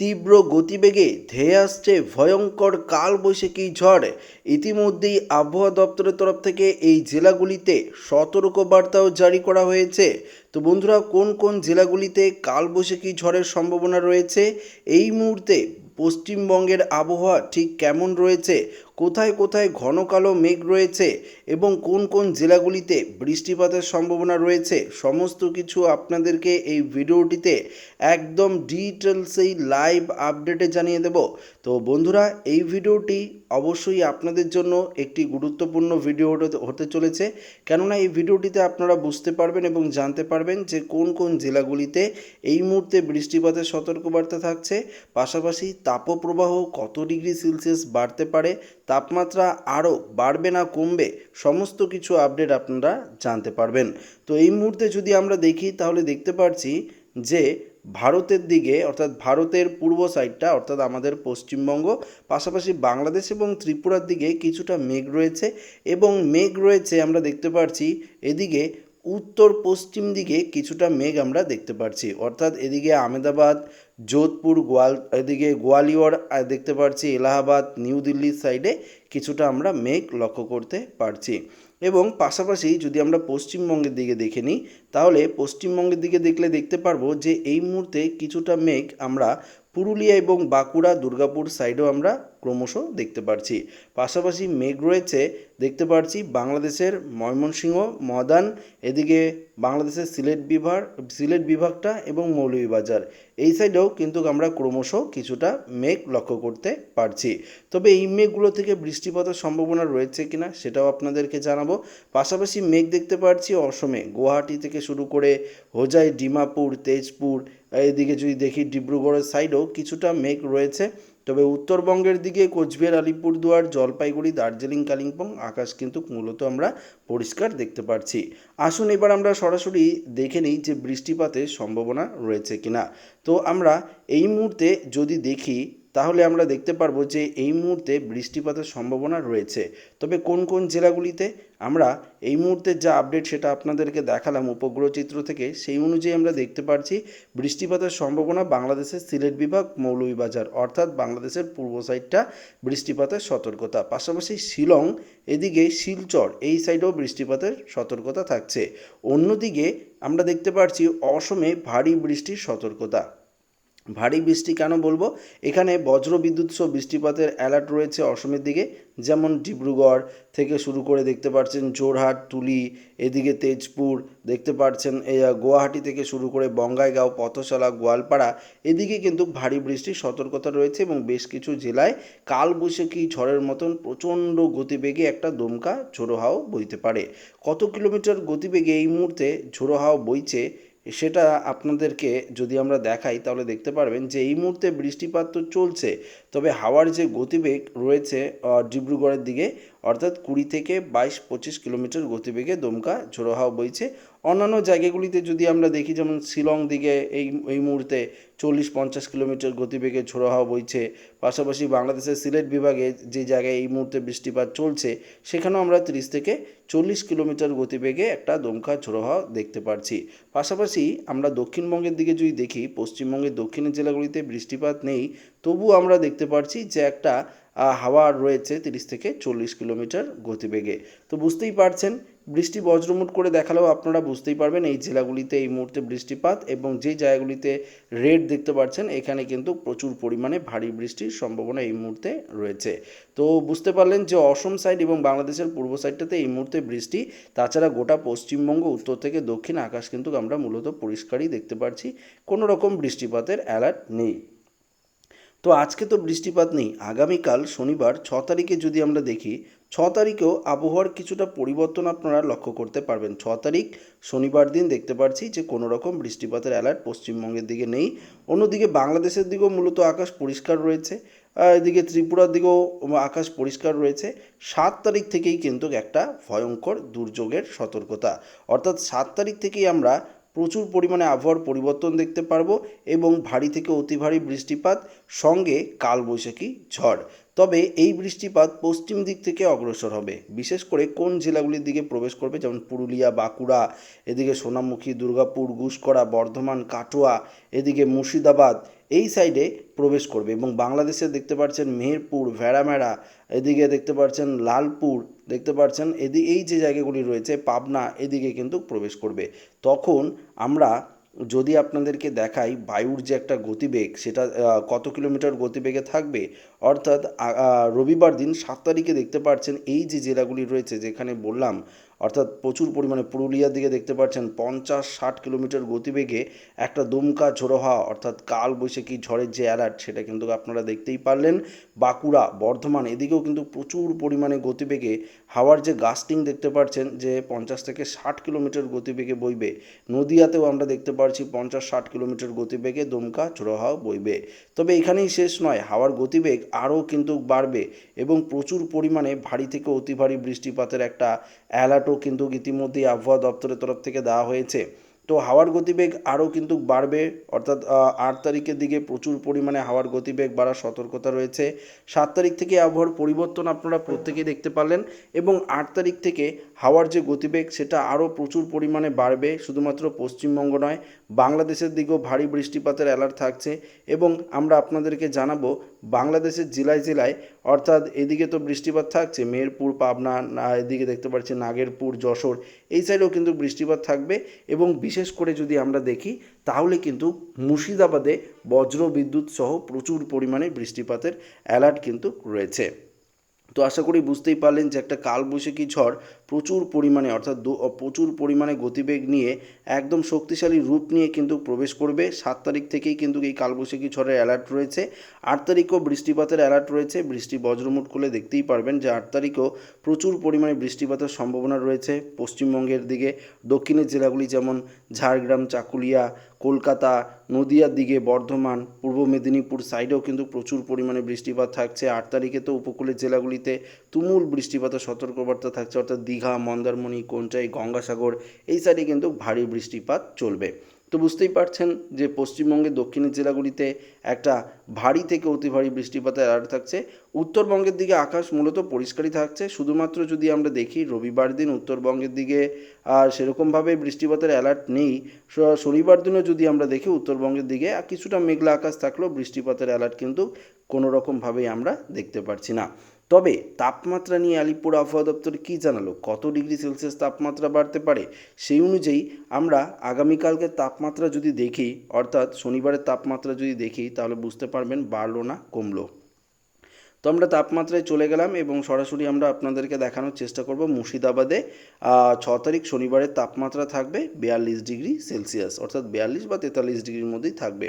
তীব্র গতিবেগে ধেয়ে আসছে ভয়ঙ্কর কালবৈশাখী ঝড়। ইতিমধ্যেই আবহাওয়া দপ্তরের তরফ থেকে এই জেলাগুলিতে সতর্ক বার্তাও জারি করা হয়েছে। তো বন্ধুরা, কোন কোন জেলাগুলিতে কালবৈশাখী ঝড়ের সম্ভাবনা রয়েছে? এই মুহূর্তে পশ্চিমবঙ্গের আবহাওয়া ঠিক কেমন রয়েছে? কোথায় কোথায় ঘন কালো মেঘ রয়েছে এবং কোন কোন জেলাগুলিতে বৃষ্টিপাতের সম্ভাবনা রয়েছে, সমস্ত কিছু আপনাদেরকে এই ভিডিওটিতে একদম ডিটেলসেই লাইভ আপডেটে জানিয়ে দেব। তো বন্ধুরা, এই ভিডিওটি অবশ্যই আপনাদের জন্য একটি গুরুত্বপূর্ণ ভিডিও হতে- চলেছে। কেননা এই ভিডিওটিতে আপনারা বুঝতে পারবেন এবং জানতে পারবেন যে কোন কোন জেলাগুলিতে এই মুহূর্তে বৃষ্টিপাতের সতর্কবার্তা থাকছে। পাশাপাশি তাপপ্রবাহ কত ডিগ্রি সেলসিয়াস বাড়তে পারে তাপমাত্রা আরও বাড়বে না কমবে, সমস্ত কিছু আপডেট আপনারা জানতে পারবেন। তো এই মুহূর্তে যদি আমরা দেখি, তাহলে দেখতে পাচ্ছি যে ভারতের দিকে, অর্থাৎ ভারতের পূর্ব সাইডটা, অর্থাৎ আমাদের পশ্চিমবঙ্গ, পাশাপাশি বাংলাদেশ এবং ত্রিপুরার দিকে কিছুটা মেঘ রয়েছে এবং মেঘ রয়েছে আমরা দেখতে পাচ্ছি এদিকে উত্তর পশ্চিম দিকে কিছুটা মেঘ আমরা দেখতে পাচ্ছি অর্থাৎ এদিকে আমেদাবাদ যোধপুর, গোয়াল, এদিকে গোয়ালিয়র দেখতে পাচ্ছি এলাহাবাদ, নিউ দিল্লির সাইডে কিছুটা আমরা মেঘ লক্ষ্য করতে পারছি। এবং পাশাপাশি যদি আমরা পশ্চিমবঙ্গের দিকে দেখে নিই, তাহলে পশ্চিমবঙ্গের দিকে দেখলে দেখতে পারব যে এই মুহূর্তে কিছুটা মেঘ আমরা পুরুলিয়া এবং বাঁকুড়া, দুর্গাপুর সাইডেও আমরা ক্রমশ দেখতে পারছি। পাশাপাশি মেঘ রয়েছে, দেখতে পারছি বাংলাদেশের ময়মনসিংহ মদান এদিকে বাংলাদেশের সিলেট বিভাগ, সিলেট বিভাগটা এবং মৌলভীবাজার। এই সাইডেও কিন্তু আমরা ক্রমশ কিছুটা মেঘ লক্ষ্য করতে পারছি। তবে এই মেঘগুলো থেকে বৃষ্টিপাতের সম্ভাবনা রয়েছে কিনা সেটাও আপনাদেরকে জানাব। পাশাপাশি মেঘ দেখতে পারছি অসমে, গুয়াহাটি থেকে শুরু করে হোজাই, ডিমাপুর, তেজপুর, এদিকে যদি দেখি ডিব্রুগড়ের সাইডেও কিছুটা মেঘ রয়েছে। তবে উত্তরবঙ্গের দিকে কোচবিহার, আলিপুরদুয়ার, জলপাইগুড়ি, দার্জিলিং, কালিম্পং, আকাশ কিন্তু মূলত আমরা পরিষ্কার দেখতে পাচ্ছি আসুন এবার আমরা সরাসরি দেখে নিই যে বৃষ্টিপাতের সম্ভাবনা রয়েছে কিনা। তো আমরা এই মুহূর্তে যদি দেখি তাহলে আমরা দেখতে পারব যে এই মুহূর্তে বৃষ্টিপাতের সম্ভাবনা রয়েছে। তবে কোন কোন জেলাগুলিতে আমরা এই মুহূর্তে যা আপডেট সেটা আপনাদেরকে দেখালাম উপগ্রহ চিত্র থেকে, সেই অনুযায়ী আমরা দেখতে পাচ্ছি বৃষ্টিপাতের সম্ভাবনা বাংলাদেশের সিলেট বিভাগ, মৌলভীবাজার অর্থাৎ বাংলাদেশের পূর্ব সাইডটা বৃষ্টিপাতের সতর্কতা। পাশাপাশি শিলং, এদিকে শিলচর, এই সাইডেও বৃষ্টিপাতের সতর্কতা থাকছে। অন্যদিকে আমরা দেখতে পাচ্ছি অসমে ভারী বৃষ্টির সতর্কতা। ভারী বৃষ্টি কেন বলব? এখানে বজ্র বিদ্যুৎ সহ বৃষ্টিপাতের অ্যালার্ট রয়েছে অসমের দিকে, যেমন ডিব্রুগড় থেকে শুরু করে দেখতে পাচ্ছেন জোরহাট তুলি, এদিকে তেজপুর, দেখতে পাচ্ছেন গুয়াহাটি থেকে শুরু করে বঙ্গাইগাঁও, পথশালা, গোয়ালপাড়া, এদিকে কিন্তু ভারী বৃষ্টির সতর্কতা রয়েছে এবং বেশ কিছু জেলায় কালবৈশাখী ঝড়ের মতন প্রচণ্ড গতিবেগে একটা দমকা ঝোড়ো হাওয়া বইতে পারে। কত কিলোমিটার গতিবেগে এই মুহূর্তে ঝোড়ো হাওয়া বইছে সেটা আপনাদেরকে যদি আমরা দেখাই, তাহলে দেখতে পারবেন যে এই মুহূর্তে বৃষ্টিপাত তো চলছে, তবে হাওয়ার যে গতিবেগ রয়েছে ডিব্রুগড়ের দিকে অর্থাৎ কুড়ি থেকে বাইশ, পঁচিশ কিলোমিটার গতিবেগে দমকা ঝোড়ো হাওয়া বইছে। অন্যান্য জায়গাগুলিতে যদি আমরা দেখি, যেমন শিলং দিকে এই এই মুহূর্তে চল্লিশ, পঞ্চাশ কিলোমিটার গতিবেগে ঝোড়ো হাওয়া বইছে। পাশাপাশি বাংলাদেশের সিলেট বিভাগে যে জায়গায় এই মুহূর্তে বৃষ্টিপাত চলছে, সেখানেও আমরা তিরিশ থেকে চল্লিশ কিলোমিটার গতিবেগে একটা দমকা ঝোড়ো হাওয়া দেখতে পাচ্ছি পাশাপাশি আমরা দক্ষিণবঙ্গের দিকে যদি দেখি, পশ্চিমবঙ্গের দক্ষিণের জেলাগুলিতে বৃষ্টিপাত নেই, তবুও আমরা দেখতে পাচ্ছি যে একটা হাওয়া রয়েছে তিরিশ থেকে চল্লিশ কিলোমিটার গতিবেগে। তো বুঝতেই পারছেন, বৃষ্টি বজ্রমুট করে দেখালেও আপনারা বুঝতেই পারবেন এই জেলাগুলিতে এই মুহূর্তে বৃষ্টিপাত এবং যে জায়গাগুলিতে রেড দেখতে পাচ্ছেন, এখানে কিন্তু প্রচুর পরিমাণে ভারী বৃষ্টির সম্ভাবনা এই মুহূর্তে রয়েছে। তো বুঝতে পারলেন যে অসম সাইড এবং বাংলাদেশের পূর্ব সাইডটাতে এই মুহূর্তে বৃষ্টি, তাছাড়া গোটা পশ্চিমবঙ্গ, উত্তর থেকে দক্ষিণ আকাশ কিন্তু আমরা মূলত পরিষ্কারই দেখতে পাচ্ছি কোনো রকম বৃষ্টিপাতের অ্যালার্ট নেই। তো আজকে তো বৃষ্টিপাত নেই। আগামীকাল শনিবার ছ তারিখে যদি আমরা দেখি, ছ তারিখেও আবহাওয়ার কিছুটা পরিবর্তন আপনারা লক্ষ্য করতে পারবেন। ছ তারিখ শনিবার দিন দেখতে পাচ্ছি যে কোনো রকম বৃষ্টিপাতের অ্যালার্ট পশ্চিমবঙ্গের দিকে নেই। অন্যদিকে বাংলাদেশের দিকেও মূলত আকাশ পরিষ্কার রয়েছে। এদিকে ত্রিপুরার দিকেও আকাশ পরিষ্কার রয়েছে। সাত তারিখ থেকেই কিন্তু একটা ভয়ঙ্কর দুর্যোগের সতর্কতা। অর্থাৎ সাত তারিখ থেকেই আমরা প্রচুর পরিমাণে আবহাওয়ার পরিবর্তন দেখতে পারব এবং ভারী থেকে অতি ভারী বৃষ্টিপাত, সঙ্গে কালবৈশাখী ঝড়। তবে এই বৃষ্টিপাত পশ্চিম দিক থেকে অগ্রসর হবে। বিশেষ করে কোন জেলাগুলির দিকে প্রবেশ করবে? যেমন পুরুলিয়া, বাঁকুড়া, এদিকে সোনামুখী, দুর্গাপুর, গুসকরা, বর্ধমান, কাটোয়া, এদিকে মুর্শিদাবাদ, এই সাইডে প্রবেশ করবে। এবং বাংলাদেশে দেখতে পাচ্ছেন মেহেরপুর, ভেড়ামেড়া, এদিকে দেখতে পাচ্ছেন লালপুর, দেখতে পাচ্ছেন এদিকে এই যে জায়গাগুলি রয়েছে, পাবনা, এদিকে কিন্তু প্রবেশ করবে। তখন আমরা যদি আপনাদেরকে দেখাই বায়ুর যে একটা গতিবেগ, সেটা কত কিলোমিটার গতিবেগে থাকবে অর্থাৎ রবিবার দিন সাত তারিখে দেখতে পাচ্ছেন এই যে জেলাগুলি রয়েছে যেখানে বললাম, অর্থাৎ প্রচুর পরিমাণে পুরুলিয়ার দিকে দেখতে পাচ্ছেন পঞ্চাশ ষাট কিলোমিটার গতিবেগে একটা দমকা ঝোড়ো হওয়া, অর্থাৎ কাল বৈশাখী ঝড়ের যে অ্যালার্ট সেটা কিন্তু আপনারা দেখতেই পারলেন। বাঁকুড়া, বর্ধমান, এদিকেও কিন্তু প্রচুর পরিমাণে গতিবেগে হাওয়ার যে গাস্টিং দেখতে পাচ্ছেন যে পঞ্চাশ থেকে ষাট কিলোমিটার গতিবেগে বইবে। নদিয়াতেও আমরা দেখতে পাচ্ছি পঞ্চাশ ষাট কিলোমিটার গতিবেগে দমকা ঝোড়ো হাওয়া বইবে। তবে এখানেই শেষ নয়, হাওয়ার গতিবেগ আরও কিন্তু বাড়বে এবং প্রচুর পরিমাণে ভারী থেকে অতি ভারী বৃষ্টিপাতের একটা অ্যালার্টও কিন্তু ইতিমধ্যেই আবহাওয়া দপ্তরের তরফ থেকে দেওয়া হয়েছে। তো হাওয়ার গতিবেগ আরও কিন্তু বাড়বে, অর্থাৎ আট তারিখের দিকে প্রচুর পরিমাণে হাওয়ার গতিবেগ বাড়ার সতর্কতা রয়েছে। সাত তারিখ থেকে আবহাওয়ার পরিবর্তন আপনারা প্রত্যেকেই দেখতে পারলেন এবং আট তারিখ থেকে হাওয়ার যে গতিবেগ সেটা আরও প্রচুর পরিমাণে বাড়বে, শুধুমাত্র পশ্চিমবঙ্গ নয়, বাংলাদেশের দিকেও ভারী বৃষ্টিপাতের অ্যালার্ট থাকছে এবং আমরা আপনাদেরকে জানাব বাংলাদেশের জেলায় জেলায়, অর্থাৎ এদিকে তো বৃষ্টিপাত থাকছে, মেহেরপুর, পাবনা এদিকে দেখতে পাচ্ছি নাগেরপুর, যশোর, এই সাইডেও কিন্তু বৃষ্টিপাত থাকবে এবং বিশেষ করে যদি আমরা দেখি, তাহলে কিন্তু মুর্শিদাবাদে বজ্র বিদ্যুৎ সহ প্রচুর পরিমাণে বৃষ্টিপাতের অ্যালার্ট কিন্তু রয়েছে। তো আশা করি বুঝতেই পারলেন যে একটা কালবৈশাখী ঝড় প্রচুর পরিমাণে, অর্থাৎ প্রচুর পরিমাণে গতিবেগ নিয়ে একদম শক্তিশালী রূপ নিয়ে কিন্তু প্রবেশ করবে। সাত তারিখ থেকেই কিন্তু এই কালবৈশাখী ঝড়ের অ্যালার্ট রয়েছে। আট তারিখও বৃষ্টিপাতের অ্যালার্ট রয়েছে। বৃষ্টি বজ্রমুট খুলে দেখতেই পারবেন যে আট তারিখও প্রচুর পরিমাণে বৃষ্টিপাতের সম্ভাবনা রয়েছে। পশ্চিমবঙ্গের দিকে, দক্ষিণের জেলাগুলি যেমন ঝাড়গ্রাম, চাকুলিয়া কলকাতা, নদিয়ার দিকে বর্ধমান, পূর্ব মেদিনীপুর সাইডেও কিন্তু প্রচুর পরিমাণে বৃষ্টিপাত থাকছে। আট তারিখে তো উপকূলের জেলাগুলিতে তুমুল বৃষ্টিপাতের সতর্কবার্তা থাকছে। অর্থাৎ দীঘা, মন্দারমণি কোনচাই গঙ্গাসাগর, এই সাইডে কিন্তু ভারী বৃষ্টিপাত চলবে। তো বুঝতেই পারছেন যে পশ্চিমবঙ্গের দক্ষিণের জেলাগুলিতে একটা ভারী থেকে অতি ভারী বৃষ্টিপাতের অ্যালার্ট থাকছে। উত্তরবঙ্গের দিকে আকাশ মূলত পরিষ্কারই থাকছে। শুধুমাত্র যদি আমরা দেখি রবিবার দিন উত্তরবঙ্গের দিকে আর সেরকমভাবে বৃষ্টিপাতের অ্যালার্ট নেই শনিবার দিনও যদি আমরা দেখি উত্তরবঙ্গের দিকে কিছুটা মেঘলা আকাশ থাকলেও বৃষ্টিপাতের অ্যালার্ট কিন্তু কোনো রকমভাবেই আমরা দেখতে পারছি না। তবে তাপমাত্রা নিয়ে আলিপুর আবহাওয়া দপ্তর কী জানালো? কত ডিগ্রি সেলসিয়াস তাপমাত্রা বাড়তে পারে? সেই অনুযায়ী আমরা আগামীকালকে তাপমাত্রা যদি দেখি, অর্থাৎ শনিবারের তাপমাত্রা যদি দেখি, তাহলে বুঝতে পারবেন বাড়লো না, কমলো। তো আমরা তাপমাত্রায় চলে গেলাম এবং সরাসরি আমরা আপনাদেরকে দেখানোর চেষ্টা করব মুর্শিদাবাদে। ছ তারিখ শনিবারের তাপমাত্রা থাকবে বিয়াল্লিশ ডিগ্রি সেলসিয়াস, অর্থাৎ বিয়াল্লিশ বা তেতাল্লিশ ডিগ্রির মধ্যেই থাকবে।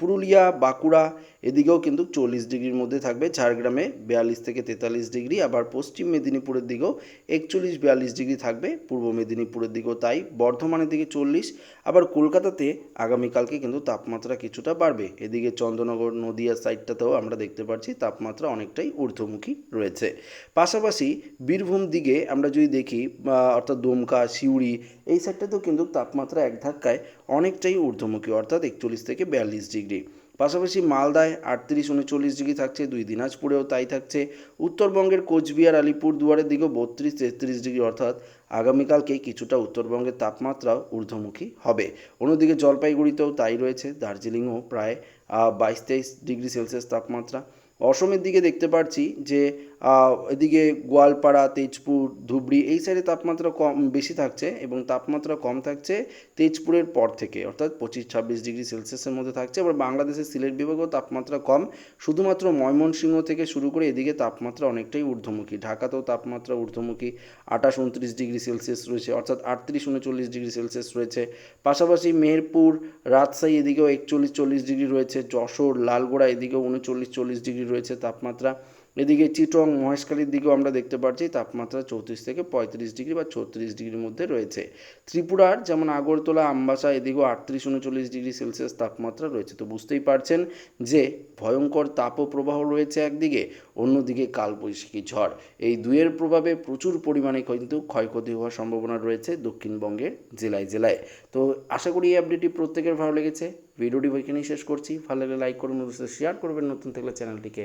পুরুলিয়া, বাঁকুড়া এদিকেও কিন্তু চল্লিশ ডিগ্রির মধ্যে থাকবে ঝাড়গ্রামে বিয়াল্লিশ থেকে তেতাল্লিশ ডিগ্রি, আবার পশ্চিম মেদিনীপুরের দিকেও একচল্লিশ বিয়াল্লিশ ডিগ্রি থাকবে, পূর্ব মেদিনীপুরের দিকেও তাই, বর্ধমানের দিকে চল্লিশ, আবার কলকাতাতে আগামীকালকে কিন্তু তাপমাত্রা কিছুটা বাড়বে। এদিকে চন্দ্রনগর নদিয়া সাইডটাতেও আমরা দেখতে পাচ্ছি তাপমাত্রা অনেকটাই ঊর্ধ্বমুখী রয়েছে। পাশাপাশি বীরভূম দিকে আমরা যদি দেখি অর্থাৎ দমকা, সিউড়ি, এই সাইডটাতেও কিন্তু তাপমাত্রা এক ধাক্কায় অনেকটাই ঊর্ধ্বমুখী, অর্থাৎ একচল্লিশ থেকে বিয়াল্লিশ ডিগ্রি। পাশাপাশি মালদায় আটত্রিশ, উনচল্লিশ ডিগ্রি থাকছে, দুই দিনাজপুরেও তাই থাকছে। উত্তরবঙ্গের কোচবিহার, আলিপুর দুয়ারের দিকেও বত্রিশ, তেত্রিশ ডিগ্রি, অর্থাৎ আগামীকালকে কিছুটা উত্তরবঙ্গের তাপমাত্রা ঊর্ধ্বমুখী হবে। অন্যদিকে জলপাইগুড়িতেও তাই রয়েছে, দার্জিলিংও প্রায় বাইশ, তেইশ ডিগ্রি সেলসিয়াস তাপমাত্রা। অসমের দিকে দেখতে পাচ্ছি যে এদিকে গোয়ালপাড়া, তেজপুর, ধুবড়ি এই সাইডে তাপমাত্রা কম, বেশি থাকছে এবং তাপমাত্রা কম থাকছে তেজপুরের পর থেকে, অর্থাৎ পঁচিশ ছাব্বিশ ডিগ্রি সেলসিয়াসের মধ্যে থাকছে। আবার বাংলাদেশের সিলেট বিভাগেও তাপমাত্রা কম। শুধুমাত্র ময়মনসিংহ থেকে শুরু করে এদিকে তাপমাত্রা অনেকটাই ঊর্ধ্বমুখী। ঢাকাতেও তাপমাত্রা ঊর্ধ্বমুখী। আঠাশ, উনত্রিশ ডিগ্রি সেলসিয়াস রয়েছে, অর্থাৎ আটত্রিশ, উনচল্লিশ ডিগ্রি সেলসিয়াস রয়েছে। পাশাপাশি মেহেরপুর, রাজশাহী এদিকেও একচল্লিশ, চল্লিশ ডিগ্রি রয়েছে। যশোর, লালগোড়া এদিকেও উনচল্লিশ, চল্লিশ ডিগ্রি রয়েছে তাপমাত্রা। এদিকে চিটং মহেশখালীর দিকেও আমরা দেখতে পাচ্ছি তাপমাত্রা চৌত্রিশ থেকে পঁয়ত্রিশ ডিগ্রি বা ছত্রিশ ডিগ্রির মধ্যে রয়েছে। ত্রিপুরার যেমন আগরতলা, আমবাসা, এদিকেও আটত্রিশ, উনচল্লিশ ডিগ্রি সেলসিয়াস তাপমাত্রা রয়েছে। তো বুঝতেই পারছেন যে ভয়ঙ্কর তাপপ্রবাহ রয়েছে একদিকে, অন্যদিকে কালবৈশাখী ঝড়। এই দুয়ের প্রভাবে প্রচুর পরিমাণে কিন্তু ক্ষয়ক্ষতি হওয়ার সম্ভাবনা রয়েছে দক্ষিণবঙ্গের জেলায় জেলায়। তো আশা করি এই আপডেটটি প্রত্যেকের ভালো লেগেছে। ভিডিওটি এখানেই শেষ করছি। ভালো লাগলে লাইক করুন শেয়ার করবেন। নতুন থাকলে চ্যানেলটিকে